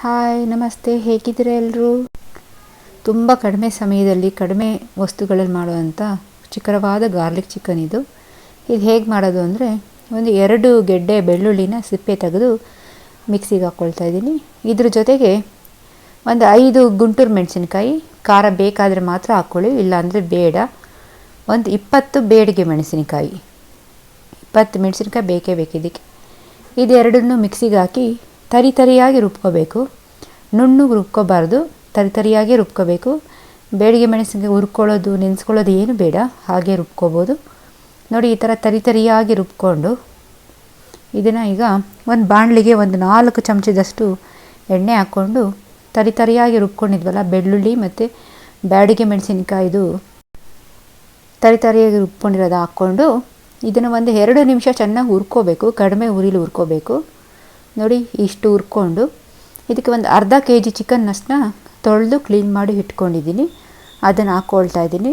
Hi, ನಮಸ್ತೆ. ಹೇಗಿದ್ದೀರಾ ಎಲ್ಲರೂ ತುಂಬ ಕಡಿಮೆ ಸಮಯದಲ್ಲಿ ಕಡಿಮೆ ವಸ್ತುಗಳಲ್ಲಿ ಮಾಡುವಂಥ ಚಿಕ್ಕರವಾದ ಗಾರ್ಲಿಕ್ ಚಿಕನ್ ಇದು. ಇದು ಹೇಗೆ ಮಾಡೋದು ಅಂದರೆ ಒಂದು ಎರಡು ಗೆಡ್ಡೆ ಬೆಳ್ಳುಳ್ಳಿನ ಸಿಪ್ಪೆ ತೆಗೆದು ಮಿಕ್ಸಿಗೆ ಹಾಕ್ಕೊಳ್ತಾ ಇದ್ದೀನಿ. ಇದ್ರ ಜೊತೆಗೆ ಒಂದು ಐದು ಗುಂಟೂರು ಮೆಣಸಿನ್ಕಾಯಿ, ಖಾರ ಬೇಕಾದರೆ ಮಾತ್ರ ಹಾಕ್ಕೊಳ್ಳಿ, ಇಲ್ಲಾಂದರೆ ಬೇಡ. ಒಂದು ಇಪ್ಪತ್ತು ಬೇಡಿಗೆ ಮೆಣಸಿನಕಾಯಿ. ಇಪ್ಪತ್ತು ಮೆಣಸಿನ್ಕಾಯಿ ಬೇಕೇ ಬೇಕಿದ್ದಕ್ಕೆ. ಇದೆರಡನ್ನು ಮಿಕ್ಸಿಗೆ ಹಾಕಿ ತರಿ ತರಿಯಾಗಿ ರುಬ್ಕೋಬೇಕು. ನುಣ್ಣು ರುಬ್ಕೋಬಾರ್ದು ತರಿ ತರಿಯಾಗಿ ರುಬ್ಕೋಬೇಕು. ಬೇಡಿಗೆ ಮೆಣಸಿಗೆ ಹುರ್ಕೊಳ್ಳೋದು, ನೆನೆಸ್ಕೊಳ್ಳೋದು ಏನು ಬೇಡ, ಹಾಗೆ ರುಬ್ಕೋಬೋದು. ನೋಡಿ, ಈ ಥರ ತರಿತರಿಯಾಗಿ ರುಬ್ಕೊಂಡು ಇದನ್ನು ಈಗ ಒಂದು ಬಾಣಲಿಗೆ ಒಂದು ನಾಲ್ಕು ಚಮಚದಷ್ಟು ಎಣ್ಣೆ ಹಾಕ್ಕೊಂಡು ತರಿ ತರಿಯಾಗಿ ರುಬ್ಕೊಂಡಿದ್ವಲ್ಲ, ಬೆಳ್ಳುಳ್ಳಿ ಮತ್ತು ಬ್ಯಾಡಿಗೆ ಮೆಣಸಿನ್ಕಾಯ್ದು ತರಿತರಿಯಾಗಿ ರುಬ್ಕೊಂಡಿರೋದು ಹಾಕ್ಕೊಂಡು ಇದನ್ನು ಒಂದು ಎರಡು ನಿಮಿಷ ಚೆನ್ನಾಗಿ ಹುರ್ಕೋಬೇಕು, ಕಡಿಮೆ ಉರಿಲಿ ಹುರ್ಕೋಬೇಕು. ನೋಡಿ, ಇಷ್ಟು ಹುರ್ಕೊಂಡು ಇದಕ್ಕೆ ಒಂದು ಅರ್ಧ ಕೆ ಜಿ ಚಿಕನ್ನಷ್ಟನ್ನ ತೊಳೆದು ಕ್ಲೀನ್ ಮಾಡಿ ಇಟ್ಕೊಂಡಿದ್ದೀನಿ. ಅದನ್ನು ಹಾಕ್ಕೊಳ್ತಾ ಇದ್ದೀನಿ.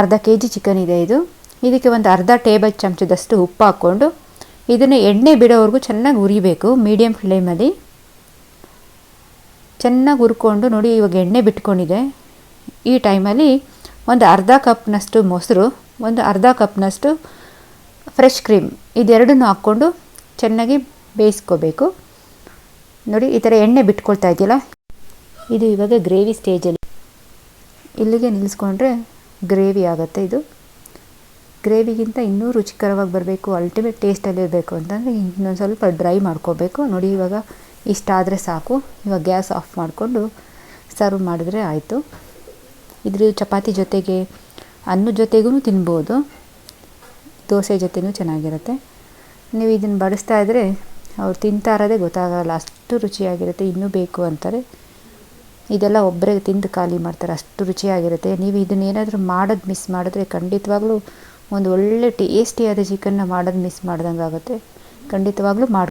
ಅರ್ಧ ಕೆ ಜಿ ಚಿಕನ್ ಇದೆ ಇದು. ಇದಕ್ಕೆ ಒಂದು ಅರ್ಧ ಟೇಬಲ್ ಚಮಚದಷ್ಟು ಉಪ್ಪು ಹಾಕ್ಕೊಂಡು ಇದನ್ನು ಎಣ್ಣೆ ಬಿಡೋವರೆಗೂ ಚೆನ್ನಾಗಿ ಉರಿಬೇಕು ಮೀಡಿಯಮ್ ಫ್ಲೇಮಲ್ಲಿ ಚೆನ್ನಾಗಿ ಹುರ್ಕೊಂಡು ನೋಡಿ, ಇವಾಗ ಎಣ್ಣೆ ಬಿಟ್ಕೊಂಡಿದೆ. ಈ ಟೈಮಲ್ಲಿ ಒಂದು ಅರ್ಧ ಕಪ್ನಷ್ಟು ಮೊಸರು, ಒಂದು ಅರ್ಧ ಕಪ್ನಷ್ಟು ಫ್ರೆಶ್ ಕ್ರೀಮ್ ಇದೆರಡನ್ನೂ ಹಾಕ್ಕೊಂಡು ಚೆನ್ನಾಗಿ ಬೇಯಿಸ್ಕೋಬೇಕು. ನೋಡಿ, ಈ ಥರ ಎಣ್ಣೆ ಬಿಟ್ಕೊಳ್ತಾ ಇದೆಯಲ್ಲ? ಇದು ಇವಾಗ ಗ್ರೇವಿ ಸ್ಟೇಜಲ್ಲಿ. ಇಲ್ಲಿಗೆ ನಿಲ್ಲಿಸ್ಕೊಂಡ್ರೆ ಗ್ರೇವಿ ಆಗುತ್ತೆ ಇದು. ಗ್ರೇವಿಗಿಂತ ಇನ್ನೂ ರುಚಿಕರವಾಗಿ ಬರಬೇಕು ಅಲ್ಟಿಮೇಟ್ ಟೇಸ್ಟಲ್ಲಿರಬೇಕು ಅಂತಂದರೆ ಇನ್ನೊಂದು ಸ್ವಲ್ಪ ಡ್ರೈ ಮಾಡ್ಕೋಬೇಕು. ನೋಡಿ, ಇವಾಗ ಇಷ್ಟಾದರೆ ಸಾಕು. ಇವಾಗ ಗ್ಯಾಸ್ ಆಫ್ ಮಾಡಿಕೊಂಡು ಸರ್ವ್ ಮಾಡಿದ್ರೆ ಆಯಿತು. ಇದ್ರ ಚಪಾತಿ ಜೊತೆಗೆ ಅನ್ನ ಜೊತೆಗೂ ತಿನ್ಬೋದು. ದೋಸೆ ಜೊತೆನೂ ಚೆನ್ನಾಗಿರುತ್ತೆ. ನೀವು ಇದನ್ನು ಬಡಿಸ್ತಾ ಇದ್ದರೆ ಅವ್ರು ತಿಂತಾ ಇರೋದೇ ಗೊತ್ತಾಗಲ್ಲ, ಅಷ್ಟು ರುಚಿಯಾಗಿರುತ್ತೆ, ಇನ್ನೂ ಬೇಕು ಅಂತಾರೆ. ಇದೆಲ್ಲ ಒಬ್ಬರೇ ತಿಂದು ಖಾಲಿ ಮಾಡ್ತಾರೆ, ಅಷ್ಟು ರುಚಿಯಾಗಿರುತ್ತೆ. ನೀವು ಇದನ್ನೇನಾದರೂ ಮಾಡೋದು ಮಿಸ್ ಮಾಡಿದ್ರೆ ಖಂಡಿತವಾಗ್ಲೂ ಒಂದು ಒಳ್ಳೆ ಟೇಸ್ಟಿಯಾದ ಚಿಕನ್ನ ಮಾಡೋದು ಮಿಸ್ ಮಾಡ್ದಂಗೆ ಆಗುತ್ತೆ ಖಂಡಿತವಾಗ್ಲೂ ಮಾಡಿ